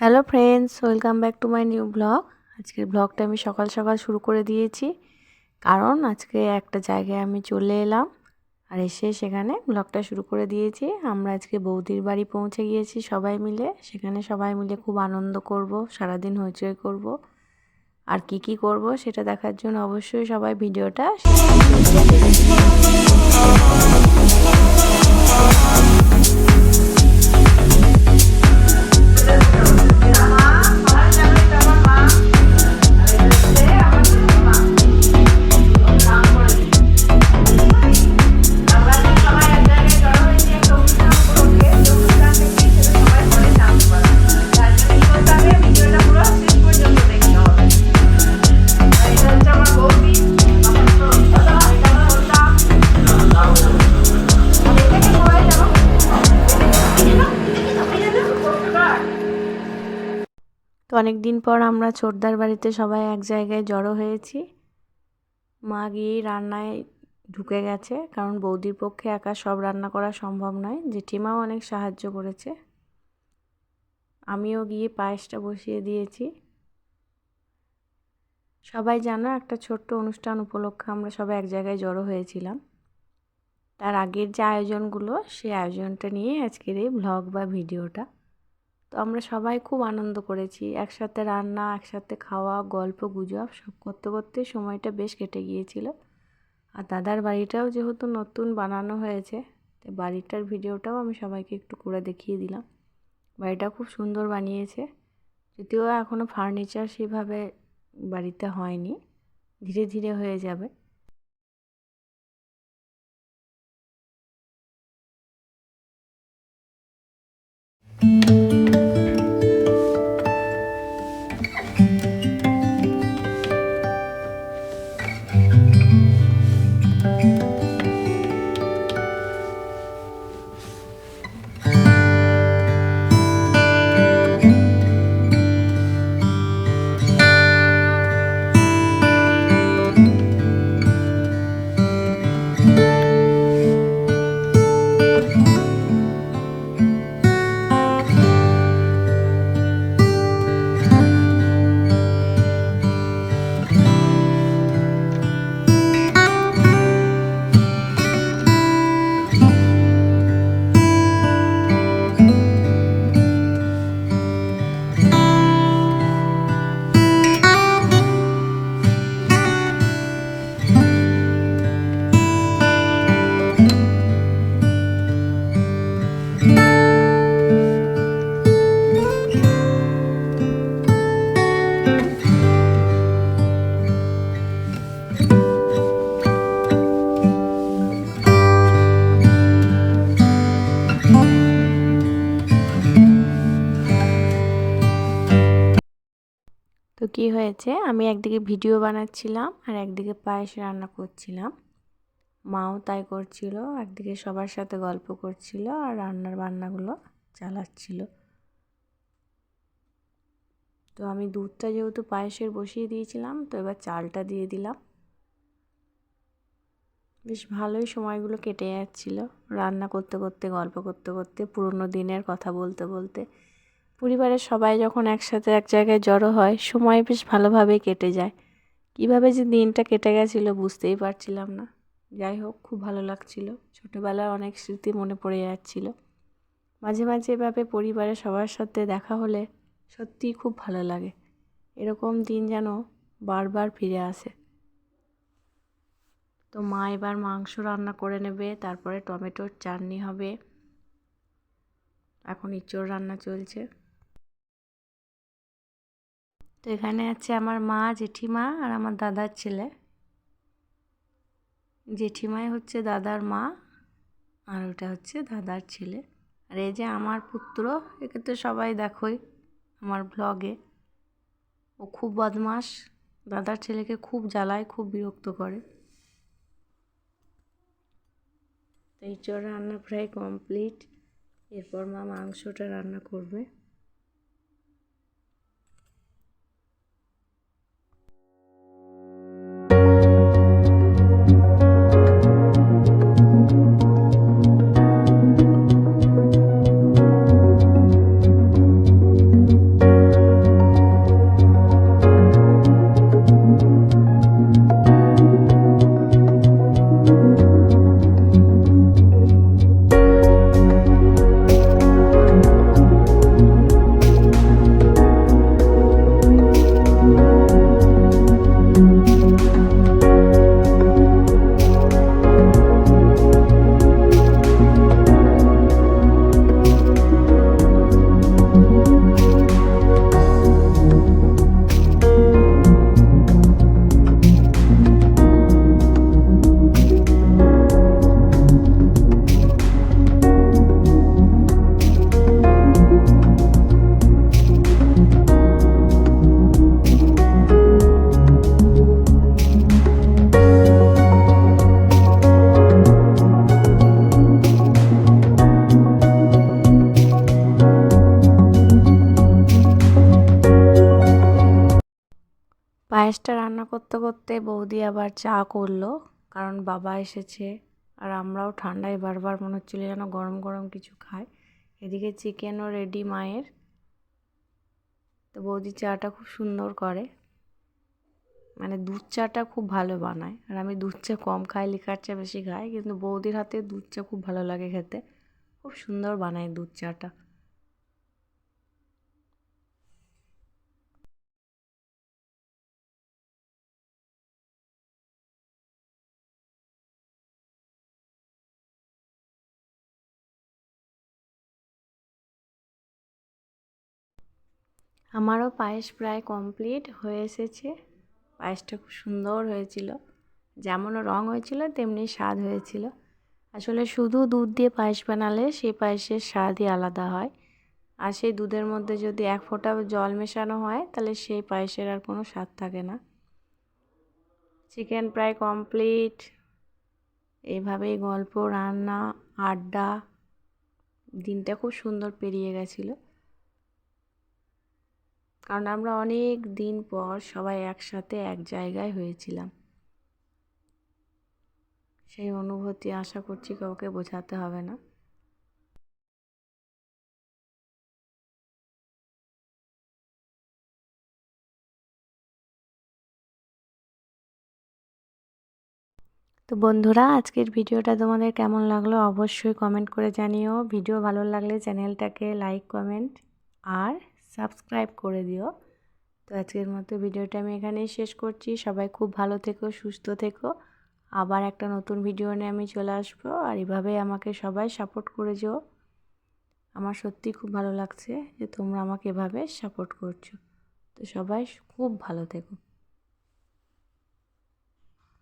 Hello friends welcome back to my new blog আজকের ব্লগটা আমি সকাল সকাল শুরু করে দিয়েছি। কারণ আজকে একটা জায়গায় আমি চলে এলাম আর এসে সেখানে ব্লগটা শুরু করে দিয়েছি। আমরা আজকে বৌদির বাড়ি পৌঁছে গিয়েছি সবাই মিলে। সেখানে সবাই মিলে খুব আনন্দ করব, সারাদিন হইচই করব। আর কি কি করব সেটা দেখার জন্য অবশ্যই সবাই ভিডিওটা তো অনেক দিন পর আমরা ছোটদার বাড়িতে সবাই এক জায়গায় জড়ো হয়েছি। মা গিয়েই রান্নায় ঢুকে গেছে, কারণ বৌদির পক্ষে একা সব রান্না করা সম্ভব নয়। জেঠিমাও অনেক সাহায্য করেছে। আমিও গিয়ে পায়েসটা বসিয়ে দিয়েছি। সবাই জানো একটা ছোট্ট অনুষ্ঠান উপলক্ষে আমরা সবাই এক জায়গায় জড়ো হয়েছিলাম। তার আগের যে আয়োজনগুলো, সেই আয়োজনটা নিয়ে আজকের এই ব্লগ বা ভিডিওটা। তো আমরা সবাই খুব আনন্দ করেছি। একসাথে রান্না, একসাথে খাওয়া, গল্প, গুজব সব করতে করতে সময়টা বেশ কেটে গিয়েছিল। আর দাদার বাড়িটাও যেহেতু নতুন বানানো হয়েছে, তো বাড়িটার ভিডিওটাও আমি সবাইকে একটু করে দেখিয়ে দিলাম। বাড়িটা খুব সুন্দর বানিয়েছে, যদিও এখনও ফার্নিচার সেভাবে বাড়িতে হয়নি, ধীরে ধীরে হয়ে যাবে। তো কি হয়েছে? আমি একদিকে ভিডিও বানাচ্ছিলাম আর একদিকে পায়েস রান্না করছিলাম। মাও তাই করছিল, একদিকে সবার সাথে গল্প করছিল আর রান্নার বান্নাগুলো চালাচ্ছিল। তো আমি দুধটা যেহেতু পায়েসের বসিয়ে দিয়েছিলাম, তো এবার চালটা দিয়ে দিলাম। বেশ ভালোই সময়গুলো কেটে যাচ্ছিল, রান্না করতে করতে, গল্প করতে করতে, পুরনো দিনের কথা বলতে বলতে। পরিবারের সবাই যখন একসাথে এক জায়গায় জড়ো হয়, সময় বেশ ভালোভাবেই কেটে যায়। কীভাবে যে দিনটা কেটে গেছিল বুঝতেই পারছিলাম না। যাই হোক, খুব ভালো লাগছিল। ছোটোবেলার অনেক স্মৃতি মনে পড়ে যাচ্ছিল। মাঝে মাঝে এভাবে পরিবারের সবার সাথে দেখা হলে সত্যিই খুব ভালো লাগে। এরকম দিন যেন বারবার ফিরে আসে। তো মা এবার মাংস রান্না করে নেবে, তারপরে টমেটোর চাটনি হবে। এখন ইঁচড় রান্না চলছে। তো এখানে আছে আমার মা, জেঠিমা আর আমার দাদার ছেলে। জেঠিমাই হচ্ছে দাদার মা আর ওটা হচ্ছে দাদার ছেলে। আর এই যে আমার পুত্র, একে তো সবাই দেখোই। আমার ব্লগে ও খুব বদমাস দাদার ছেলেকে খুব জ্বালায়, খুব বিরক্ত করে। এই চোর রান্না প্রায় কমপ্লিট এরপর মা মাংসটা রান্না করবে। করতে করতে বৌদি আবার চা করল, কারণ বাবা এসেছে। আর আমরাও ঠান্ডায় বারবার মনে হচ্ছিল যেন গরম গরম কিছু খাই। এদিকে চিকেনও রেডি মায়ের। তো বৌদি চাটা খুব সুন্দর করে। মানে দুধ চাটা খুব ভালো বানায়। আর আমি দুধ চা কম খাই, লিকার চা বেশি খাই, কিন্তু বৌদির হাতে দুধ চা খুব ভালো লাগে খেতে। খুব সুন্দর বানায় দুধ চাটা। আমারও পায়েস প্রায় কমপ্লিট হয়ে এসেছে। পায়েসটা খুব সুন্দর হয়েছিল। যেমন রং হয়েছিল, তেমনি স্বাদ হয়েছিল। আসলে শুধু দুধ দিয়ে পায়েস বানালে সেই পায়েসের স্বাদই আলাদা হয়। আর সেই দুধের মধ্যে যদি এক ফোঁটা জল মেশানো হয়, তাহলে সেই পায়েসের আর কোনো স্বাদ থাকে না। চিকেন প্রায় কমপ্লিট এইভাবেই গল্প, রান্না, আড্ডা, দিনটা খুব সুন্দর পেরিয়ে গেছিল। কারণ আমরা অনেক দিন পর সবাই একসাথে এক জায়গায় হয়েছিলাম। সেই অনুভূতি আশা করছি কাউকে বোঝাতে হবে না। তো বন্ধুরা, আজকের ভিডিওটা তোমাদের কেমন লাগল অবশ্যই কমেন্ট করে জানিও। ভিডিও ভালো লাগলে চ্যানেলটাকে লাইক কমেন্ট আর সাবস্ক্রাইব করে দিও। তো আজকের মতো ভিডিওটা আমি এখানেই শেষ করছি। সবাই খুব ভালো থেকো, সুস্থ থেকো। আবার একটা নতুন ভিডিও নিয়ে আমি চলে আসব আর এভাবে আমাকে সবাই সাপোর্ট করে যেও। আমার সত্যি খুব ভালো লাগছে যে তোমরা আমাকে এভাবে সাপোর্ট করছ। তো সবাই খুব ভালো থেকো।